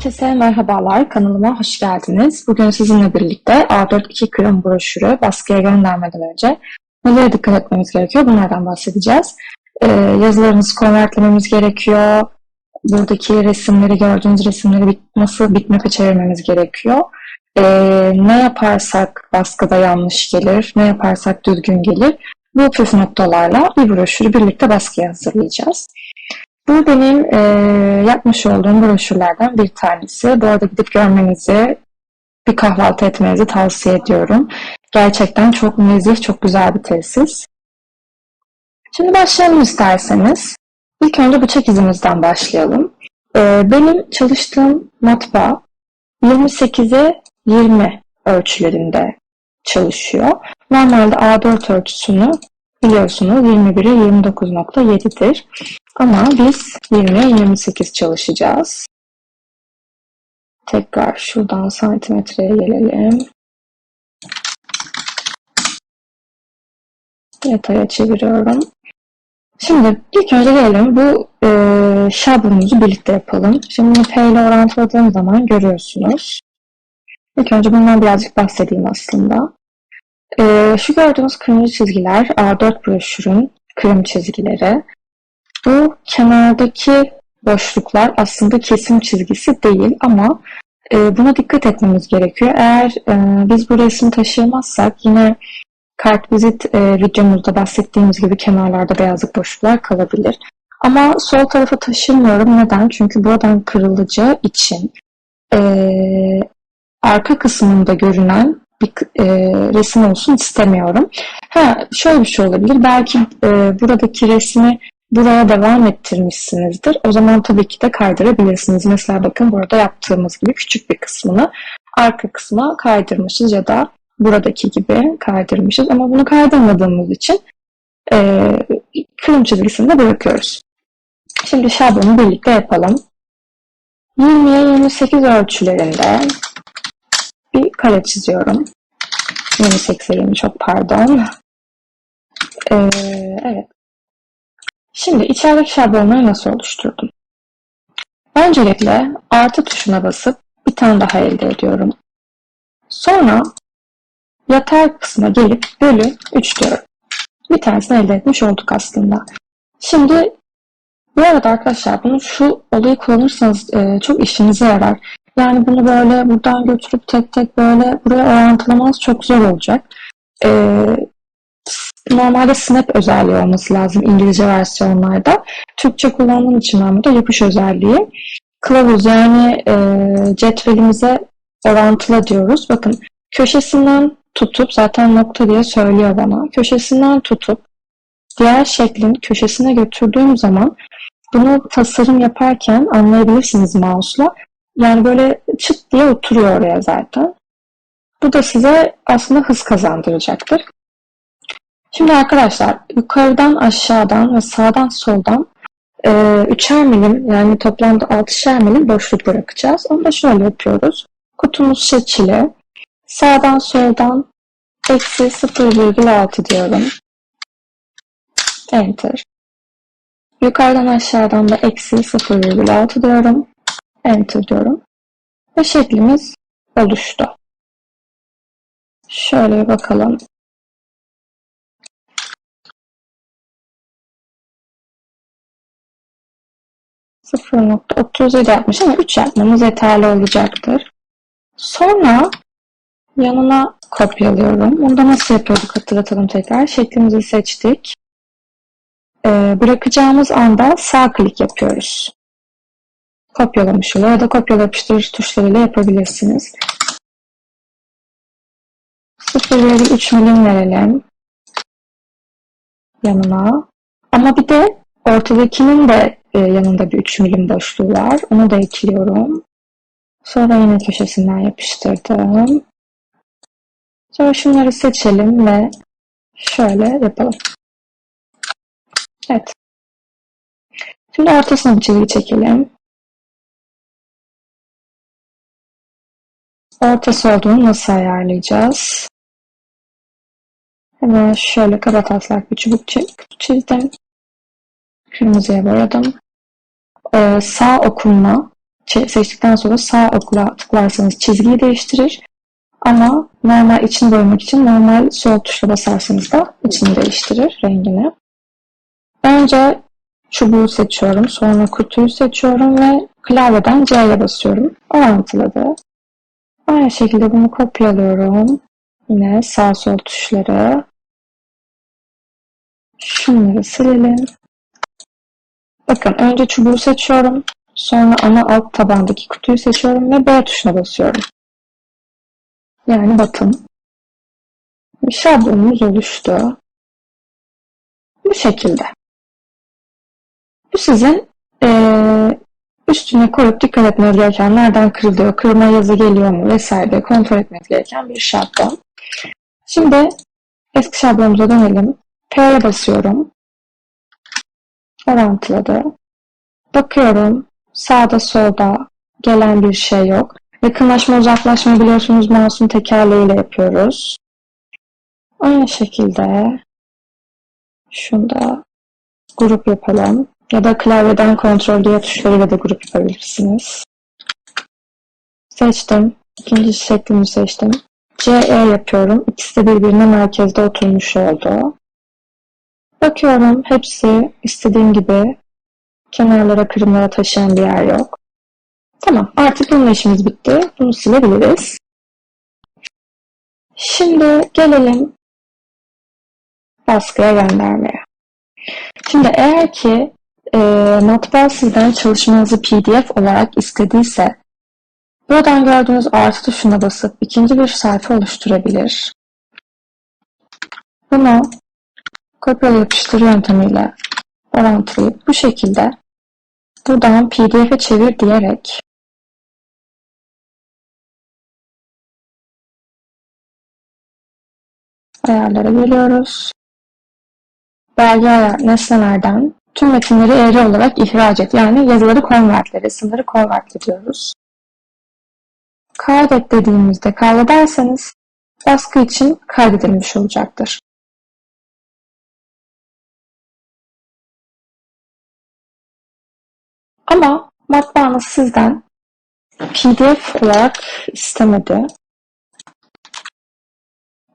Herkese merhabalar, kanalıma hoş geldiniz. Bugün sizinle birlikte A4-2 kırım broşürü baskıya göndermeden önce nelere dikkat etmemiz gerekiyor bunlardan bahsedeceğiz. Ee, yazılarımızı konvertlememiz gerekiyor. Buradaki resimleri, gördüğünüz resimleri bit nasıl bitmap'e çevirmemiz gerekiyor. Ee, ne yaparsak baskıda yanlış gelir, ne yaparsak düzgün gelir. Bu püf noktalarla bir broşürü birlikte baskıya hazırlayacağız. Bu benim e, yapmış olduğum broşürlerden bir tanesi. Bu arada gidip görmenizi, bir kahvaltı etmenizi tavsiye ediyorum. Gerçekten çok nezih, çok güzel bir tesis. Şimdi başlayalım isterseniz. İlk önce bıçak izimizden başlayalım. E, benim çalıştığım matbaa 28'e 20 ölçülerinde çalışıyor. Normalde A4 ölçüsünü biliyorsunuz 21'e 29.7'dir. Ama biz 20'ye 28 çalışacağız. Tekrar şuradan santimetreye gelelim. Detaya çeviriyorum. Şimdi ilk önce gelelim bu e, şablonumuzu birlikte yapalım. Şimdi P ile orantıladığım zaman görüyorsunuz. İlk önce bundan birazcık bahsedeyim aslında. E, şu gördüğünüz kırmızı çizgiler A4 broşürün kırım çizgileri. Bu kenardaki boşluklar aslında kesim çizgisi değil ama e, buna dikkat etmemiz gerekiyor. Eğer e, biz bu resmi taşıyamazsak yine kartvizit e, videomuzda bahsettiğimiz gibi kenarlarda beyazlık boşluklar kalabilir. Ama sol tarafa taşımıyorum. Neden? Çünkü buradan kırılacağı için e, arka kısmında görünen bir e, resim olsun istemiyorum. Ha, şöyle bir şey olabilir. Belki e, buradaki resmi buraya devam ettirmişsinizdir. O zaman tabii ki de kaydırabilirsiniz. Mesela bakın burada yaptığımız gibi küçük bir kısmını arka kısma kaydırmışız ya da buradaki gibi kaydırmışız. Ama bunu kaydırmadığımız için e, kırım çizgisini de bırakıyoruz. Şimdi şablonu birlikte yapalım. 20'ye 28 ölçülerinde bir kare çiziyorum. 28'e 20 çok pardon. Ee, evet. Şimdi içerideki şablonları nasıl oluşturdum? Öncelikle artı tuşuna basıp bir tane daha elde ediyorum. Sonra yatay kısma gelip bölü 3 diyorum. Bir tanesini elde etmiş olduk aslında. Şimdi bu arada arkadaşlar bunu şu olayı kullanırsanız e, çok işinize yarar. Yani bunu böyle buradan götürüp tek tek böyle buraya orantılamanız çok zor olacak. E, normalde snap özelliği olması lazım İngilizce versiyonlarda. Türkçe kullandığım için ben burada yapış özelliği. Kılavuz yani e, cetvelimize orantıla diyoruz. Bakın köşesinden tutup zaten nokta diye söylüyor bana. Köşesinden tutup diğer şeklin köşesine götürdüğüm zaman bunu tasarım yaparken anlayabilirsiniz mouse'la. Yani böyle çıt diye oturuyor oraya zaten. Bu da size aslında hız kazandıracaktır. Şimdi arkadaşlar yukarıdan aşağıdan ve sağdan soldan e, 3'er milim yani toplamda 6'şer milim boşluk bırakacağız. Onu da şöyle yapıyoruz. Kutumuz seçili. Sağdan soldan eksi 0,6 diyorum. Enter. Yukarıdan aşağıdan da eksi 0,6 diyorum. Enter diyorum. Ve şeklimiz oluştu. Şöyle bakalım. 0.37 yapmış ama 3 yapmamız yeterli olacaktır. Sonra yanına kopyalıyorum. Onu da nasıl yapıyorduk hatırlatalım tekrar. Şeklimizi seçtik. Ee, bırakacağımız anda sağ klik yapıyoruz. Kopyalamış oluyor ya da kopyala yapıştırıcı tuşlarıyla yapabilirsiniz. 0,3 milim verelim yanına. Ama bir de ortadakinin de e, yanında bir 3 milim boşluğu var. Onu da ekliyorum. Sonra yine köşesinden yapıştırdım. Sonra şunları seçelim ve şöyle yapalım. Evet. Şimdi ortasına bir çizgi çekelim. Ortası olduğunu nasıl ayarlayacağız? Hemen şöyle kaba bir çubuk çizdim. Kırmızıya boyadım. Ee, sağ okumla çe- seçtikten sonra sağ okla tıklarsanız çizgiyi değiştirir. Ama normal içini boyamak için normal sol tuşla basarsanız da içini değiştirir rengini. Önce çubuğu seçiyorum. Sonra kutuyu seçiyorum ve klavyeden C'ye basıyorum. Orantıladı. Aynı şekilde bunu kopyalıyorum. Yine sağ sol tuşları. Şunları silelim. Bakın önce çubuğu seçiyorum. Sonra ana alt tabandaki kutuyu seçiyorum ve B tuşuna basıyorum. Yani batın. Şablonumuz oluştu. Bu şekilde. Bu sizin eee, üstüne koyup dikkat etmeniz gereken nereden kırılıyor, kırılma yazı geliyor mu vesaire kontrol etmeniz gereken bir şablon. Şimdi eski şablonumuza dönelim. P'ye basıyorum. Orantıladı. Bakıyorum. Sağda solda gelen bir şey yok. Yakınlaşma uzaklaşma biliyorsunuz mouse'un tekerleğiyle yapıyoruz. Aynı şekilde şunda grup yapalım. Ya da klavyeden kontrol diye tuşlarıyla da grup yapabilirsiniz. Seçtim. İkinci şeklimi seçtim. CE yapıyorum. İkisi de birbirine merkezde oturmuş oldu. Bakıyorum hepsi istediğim gibi kenarlara kırımlara taşıyan bir yer yok. Tamam artık bunun işimiz bitti. Bunu silebiliriz. Şimdi gelelim baskıya göndermeye. Şimdi eğer ki e, matbaa sizden çalışmanızı PDF olarak istediyse buradan gördüğünüz artı tuşuna basıp ikinci bir sayfa oluşturabilir. Bunu kopyala yapıştır yöntemiyle orantılayıp bu şekilde buradan PDF'e çevir diyerek ayarlara geliyoruz. Belge ayar nesnelerden tüm metinleri eğri olarak ihraç et. Yani yazıları konvertle, resimleri konvert ediyoruz. Kaydet dediğimizde kaydederseniz baskı için kaydedilmiş olacaktır. Ama matbaanız sizden PDF olarak istemedi.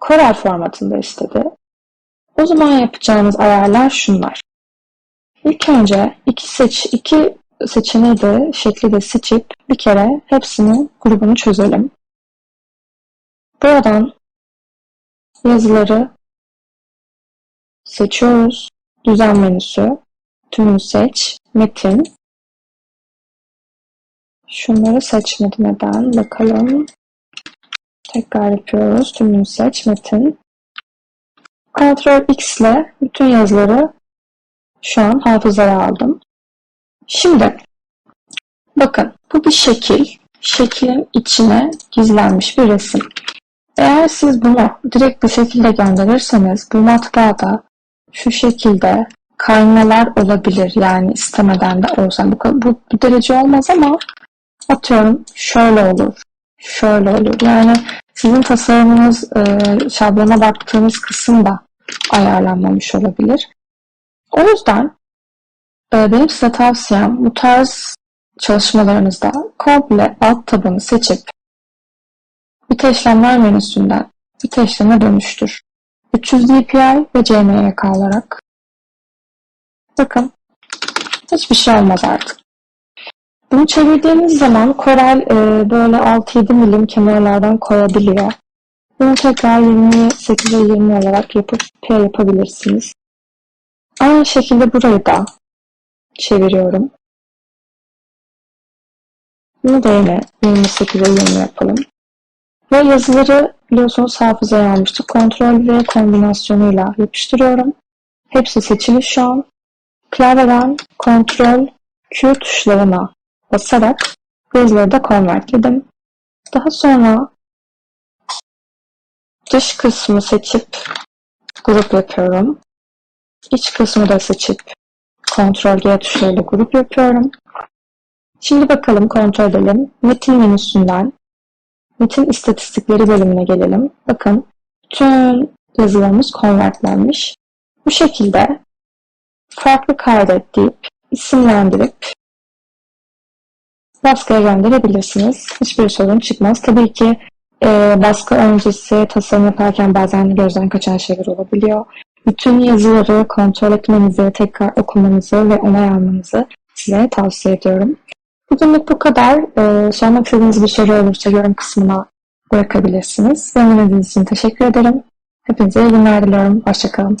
Corel formatında istedi. O zaman yapacağımız ayarlar şunlar. İlk önce iki seç iki seçeneği de şekli de seçip bir kere hepsini grubunu çözelim. Buradan yazıları seçiyoruz. Düzen menüsü, tümünü seç, metin. Şunları seçmedim neden? Bakalım. Tekrar yapıyoruz. Tümünü seç, metin. Ctrl X ile bütün yazıları şu an hafızaya aldım. Şimdi bakın bu bir şekil. Şeklin içine gizlenmiş bir resim. Eğer siz bunu direkt bu şekilde gönderirseniz bu matbaada şu şekilde kaymalar olabilir. Yani istemeden de olsa bu, bu, bu derece olmaz ama atıyorum şöyle olur. Şöyle olur. Yani sizin tasarımınız e, şablona baktığınız kısım da ayarlanmamış olabilir. O yüzden e, benim size tavsiyem bu tarz çalışmalarınızda komple alt tabanı seçip bit işlemler menüsünden bit işleme dönüştür. 300 dpi ve CMYK alarak. Bakın hiçbir şey olmaz artık. Bunu çevirdiğiniz zaman Corel e, böyle 6-7 milim kenarlardan koyabiliyor. Bunu tekrar 28'e 20 olarak yapıp P yapabilirsiniz. Aynı şekilde burayı da çeviriyorum. Bunu da yine 28'e 20 yapalım. Ve yazıları biliyorsunuz hafızaya almıştık. Kontrol V kombinasyonuyla yapıştırıyorum. Hepsi seçili şu an. Klavyeden Kontrol Q tuşlarına basarak yazıları da konvertledim. Daha sonra dış kısmı seçip grup yapıyorum. İç kısmı da seçip Ctrl G tuşlarıyla grup yapıyorum. Şimdi bakalım kontrol edelim. Metin menüsünden metin istatistikleri bölümüne gelelim. Bakın tüm yazılarımız konvertlenmiş. Bu şekilde farklı kaydet deyip isimlendirip baskıya gönderebilirsiniz. Hiçbir sorun çıkmaz. Tabii ki e, baskı öncesi tasarım yaparken bazen gözden kaçan şeyler olabiliyor. Bütün yazıları kontrol etmenizi, tekrar okumanızı ve onay almanızı size tavsiye ediyorum. Bugünlük bu kadar. E, sormak istediğiniz bir soru olursa yorum kısmına bırakabilirsiniz. Dinlediğiniz için teşekkür ederim. Hepinize iyi günler diliyorum. Hoşçakalın.